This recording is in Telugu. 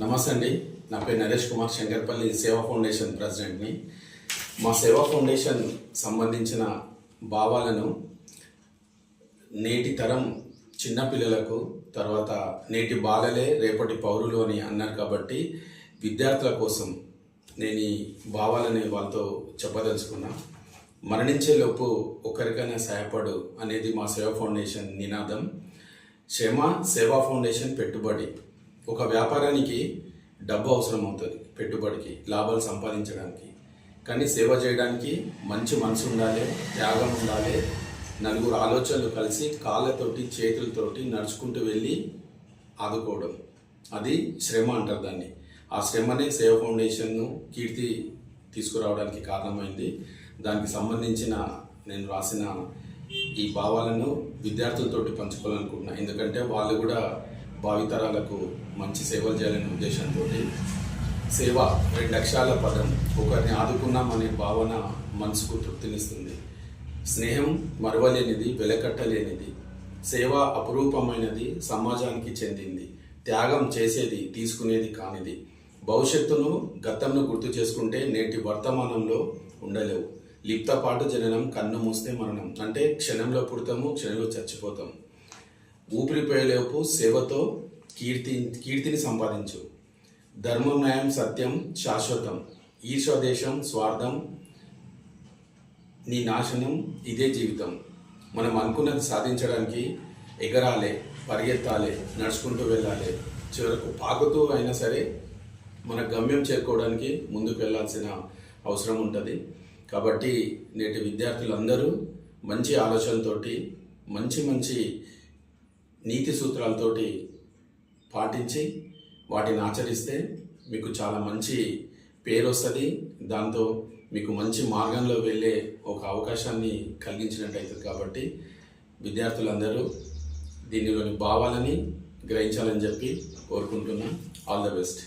నమస్తే అండి. నా పేరు నరేష్ కుమార్ శంకర్పల్లి సేవా ఫౌండేషన్ ప్రెసిడెంట్ని. మా సేవా ఫౌండేషన్ సంబంధించిన భావాలను నేటి తరం చిన్నపిల్లలకు తర్వాత నేటి బాలలే రేపటి పౌరులు అని అన్నారు కాబట్టి విద్యార్థుల కోసం నేను ఈ భావాలని వాళ్ళతో చెప్పదలుచుకున్నా. మరణించేలోపు ఒకరికైనా సహాయపడు అనేది మా సేవా ఫౌండేషన్ నినాదం. క్షమ సేవా ఫౌండేషన్ పెట్టుబడి. ఒక వ్యాపారానికి డబ్బు అవసరం అవుతుంది పెట్టుబడికి లాభాలు సంపాదించడానికి. కానీ సేవ చేయడానికి మంచి మనసు ఉండాలి త్యాగం ఉండాలి నలుగురు ఆలోచనలు కలిసి కాళ్ళతోటి చేతులతోటి నడుచుకుంటూ వెళ్ళి ఆదుకోవడం. అది శ్రమ అంటారు దాన్ని. ఆ శ్రమనే సేవ ఫౌండేషన్ను కీర్తి తీసుకురావడానికి కారణమైంది. దానికి సంబంధించిన నేను రాసిన ఈ భావాలను విద్యార్థులతోటి పంచుకోవాలనుకుంటున్నాను ఎందుకంటే వాళ్ళు కూడా భావితరాలకు మంచి సేవలు చేయాలనే ఉద్దేశంతో సేవ రెండు అక్షరాల పదం ఒకరిని ఆదుకున్నామనే భావన మనసుకు తృప్తినిస్తుంది. స్నేహం మరవలేనిది వెలకట్టలేనిది సేవ అపురూపమైనది సమాజానికి చెందింది త్యాగం చేసేది తీసుకునేది కానిది. భవిష్యత్తును గతంను గుర్తు చేసుకుంటే నేటి వర్తమానంలో ఉండలేవు. లిప్తపాటు జననం కన్ను మూస్తే మరణం. అంటే క్షణంలో పుడతాము క్షణంలో చచ్చిపోతాం ఊపిరిపోయేలోపు సేవతో కీర్తి కీర్తిని సంపాదించు. ధర్మం న్యాయం సత్యం శాశ్వతం. ఈశ్వదేశం స్వార్థం నీ నాశనం ఇదే జీవితం. మనం అనుకున్నది సాధించడానికి ఎగరాలే పరిగెత్తాలి నడుచుకుంటూ వెళ్ళాలి. చివరకు పాకుతూ అయినా సరే మన గమ్యం చేరుకోవడానికి ముందుకు వెళ్ళాల్సిన అవసరం ఉంటుంది. కాబట్టి నేటి విద్యార్థులందరూ మంచి ఆలోచనతోటి మంచి మంచి నీతి సూత్రాలతోటి పాటించి వాటిని ఆచరిస్తే మీకు చాలా మంచి పేరు వస్తుంది దాంతో మీకు మంచి మార్గంలో వెళ్ళే ఒక అవకాశాన్ని కలిగించినట్టు అవుతుంది కాబట్టి విద్యార్థులందరూ దీనిలోని భావాలని గ్రహించాలని చెప్పి కోరుకుంటున్నా. All the best